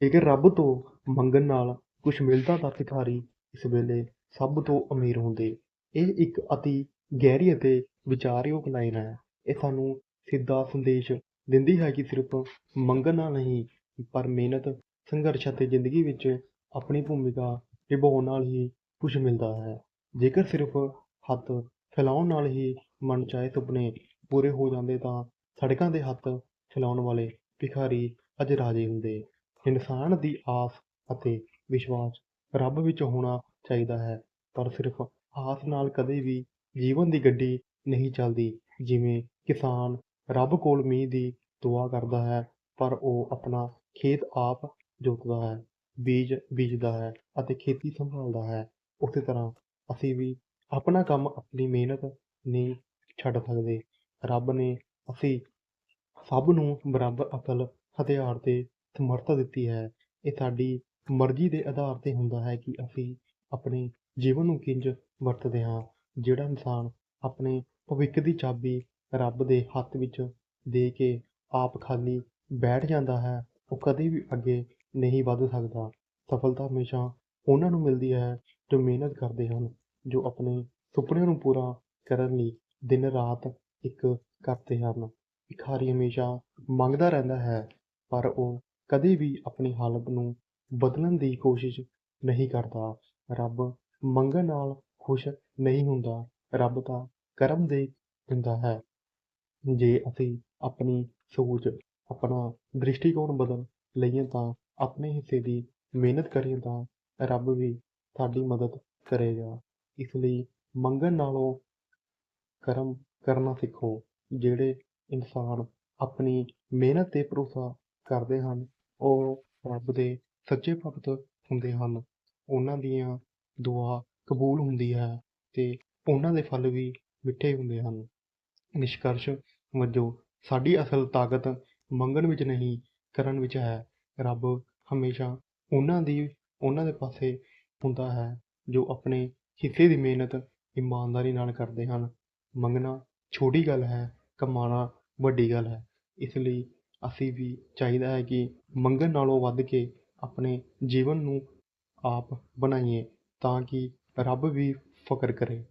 ਜੇਕਰ ਰੱਬ ਤੋਂ ਮੰਗਣ ਨਾਲ ਕੁਛ ਮਿਲਦਾ ਤਾਂ ਭਿਖਾਰੀ ਇਸ ਵੇਲੇ ਸਭ ਤੋਂ ਅਮੀਰ ਹੁੰਦੇ। ਇਹ ਇੱਕ ਅਤੀ ਗਹਿਰੀ ਅਤੇ ਵਿਚਾਰਯੋਗ ਲਾਈਨ ਹੈ। ਇਹ ਸਾਨੂੰ ਸਿੱਧਾ ਸੰਦੇਸ਼ ਦਿੰਦੀ ਹੈ ਕਿ ਸਿਰਫ ਮੰਗਣ ਨਾਲ ਨਹੀਂ, ਪਰ ਮਿਹਨਤ, ਸੰਘਰਸ਼ ਅਤੇ ਜ਼ਿੰਦਗੀ ਵਿੱਚ ਆਪਣੀ ਭੂਮਿਕਾ ਨਿਭਾਉਣ ਨਾਲ ਹੀ ਕੁਛ ਮਿਲਦਾ ਹੈ। ਜੇਕਰ ਸਿਰਫ ਹੱਥ ਫੈਲਾਉਣ ਨਾਲ ਹੀ ਮਨਚਾਹੇ ਸੁਪਨੇ ਪੂਰੇ ਹੋ ਜਾਂਦੇ ਤਾਂ ਸੜਕਾਂ ਦੇ ਹੱਥ ਫੈਲਾਉਣ ਵਾਲੇ ਭਿਖਾਰੀ ਅੱਜ ਰਾਜੇ ਹੁੰਦੇ। ਇਨਸਾਨ ਦੀ ਆਸ ਅਤੇ ਵਿਸ਼ਵਾਸ ਰੱਬ ਵਿੱਚ ਹੋਣਾ ਚਾਹੀਦਾ ਹੈ, ਪਰ ਸਿਰਫ ਆਸ ਨਾਲ ਕਦੇ ਵੀ ਜੀਵਨ ਦੀ ਗੱਡੀ ਨਹੀਂ ਚੱਲਦੀ, ਜਿਵੇਂ ਕਿਸਾਨ ਰੱਬ ਕੋਲ ਮੀਂਹ ਦੀ ਦੁਆ ਕਰਦਾ ਹੈ, ਪਰ ਉਹ ਆਪਣਾ ਖੇਤ ਆਪ ਜੋਤਦਾ ਹੈ, ਬੀਜ ਬੀਜਦਾ ਹੈ ਅਤੇ ਖੇਤੀ ਸੰਭਾਲਦਾ ਹੈ। ਉਸੇ ਤਰ੍ਹਾਂ ਅਸੀਂ ਵੀ ਆਪਣਾ ਕੰਮ ਆਪਣੀ ਮਿਹਨਤ ਨਹੀਂ ਛੱਡ ਸਕਦੇ। ਰੱਬ ਨੇ ਅਸੀਂ ਸਭ ਨੂੰ ਬਰਾਬਰ ਅਕਲ, ਹਥਿਆਰ ਤੇ ਸਮਰੱਥਾ ਦਿੱਤੀ ਹੈ। ਇਹ ਸਾਡੀ ਮਰਜ਼ੀ ਦੇ ਆਧਾਰ ਤੇ ਹੁੰਦਾ ਹੈ ਕਿ ਅਸੀਂ ਆਪਣੇ ਜੀਵਨ ਨੂੰ ਕਿੰਝ ਵਰਤਦੇ ਹਾਂ। ਜਿਹੜਾ ਇਨਸਾਨ ਆਪਣੇ ਭਵਿੱਖ ਦੀ ਚਾਬੀ ਰੱਬ ਦੇ ਹੱਥ ਵਿੱਚ ਦੇ ਕੇ ਆਪ ਖਾਲੀ ਬੈਠ ਜਾਂਦਾ ਹੈ, ਉਹ ਕਦੇ ਵੀ ਅੱਗੇ ਨਹੀਂ ਵੱਧ ਸਕਦਾ। ਸਫਲਤਾ ਹਮੇਸ਼ਾ ਉਹਨਾਂ ਨੂੰ ਮਿਲਦੀ ਹੈ ਜੋ ਮਿਹਨਤ ਕਰਦੇ ਹਨ, ਜੋ ਆਪਣੇ ਸੁਪਨਿਆਂ ਨੂੰ ਪੂਰਾ ਕਰਨ ਲਈ ਦਿਨ ਰਾਤ ਇੱਕ ਕਰਦੇ ਹਨ। ਭਿਖਾਰੀ ਹਮੇਸ਼ਾ ਮੰਗਦਾ ਰਹਿੰਦਾ ਹੈ, ਪਰ ਉਹ ਕਦੇ ਵੀ ਆਪਣੀ ਹਾਲਤ ਨੂੰ ਬਦਲਣ ਦੀ ਕੋਸ਼ਿਸ਼ ਨਹੀਂ ਕਰਦਾ। ਰੱਬ ਮੰਗਣ ਨਾਲ ਖੁਸ਼ ਨਹੀਂ ਹੁੰਦਾ। ਰੱਬ ਤਾਂ ਕਰਮ ਦੇ ਦਿੰਦਾ ਹੈ। ਜੇ ਅਸੀਂ ਆਪਣੀ ਸੋਚ, ਆਪਣਾ ਦ੍ਰਿਸ਼ਟੀਕੋਣ ਬਦਲ ਲਈਏ ਤਾਂ ਆਪਣੇ ਹਿੱਸੇ ਦੀ ਮਿਹਨਤ ਕਰੀਏ ਤਾਂ ਰੱਬ ਵੀ ਸਾਡੀ ਮਦਦ ਕਰੇਗਾ। ਇਸ ਲਈ ਮੰਗਣ ਨਾਲੋਂ ਕਰਮ ਕਰਨਾ ਸਿੱਖੋ। ਜਿਹੜੇ ਇਨਸਾਨ ਆਪਣੀ ਮਿਹਨਤ 'ਤੇ ਭਰੋਸਾ ਕਰਦੇ ਹਨ ਉਹ ਰੱਬ ਦੇ ਸੱਚੇ ਭਗਤ ਹੁੰਦੇ ਹਨ। ਉਹਨਾਂ ਦੀਆਂ ਦੁਆ ਕਬੂਲ ਹੁੰਦੀ ਹੈ ਅਤੇ ਉਹਨਾਂ ਦੇ ਫਲ ਵੀ ਮਿੱਠੇ ਹੁੰਦੇ ਹਨ। ਨਿਸ਼ਕਰਸ਼ ਵਜੋਂ ਸਾਡੀ ਅਸਲ ਤਾਕਤ ਮੰਗਣ ਵਿੱਚ ਨਹੀਂ, ਕਰਨ ਵਿੱਚ ਹੈ। ਰੱਬ ਹਮੇਸ਼ਾ ਉਹਨਾਂ ਦੀ, ਉਹਨਾਂ ਦੇ ਪਾਸੇ ਹੁੰਦਾ ਹੈ ਜੋ ਆਪਣੇ ਹਿੱਸੇ ਦੀ ਮਿਹਨਤ, ਇਮਾਨਦਾਰੀ ਨਾਲ ਕਰਦੇ ਹਨ। ਮੰਗਣਾ ਛੋਟੀ ਗੱਲ ਹੈ, ਕਮਾਉਣਾ ਵੱਡੀ ਗੱਲ ਹੈ। ਇਸ ਲਈ ਅਸੀਂ ਵੀ ਚਾਹੀਦਾ ਹੈ ਕਿ ਮੰਗਣ ਨਾਲੋਂ ਵੱਧ ਕੇ ਆਪਣੇ ਜੀਵਨ ਨੂੰ ਆਪ ਬਣਾਈਏ ਤਾਂ ਕਿ ਰੱਬ ਵੀ ਫਕਰ ਕਰੇ।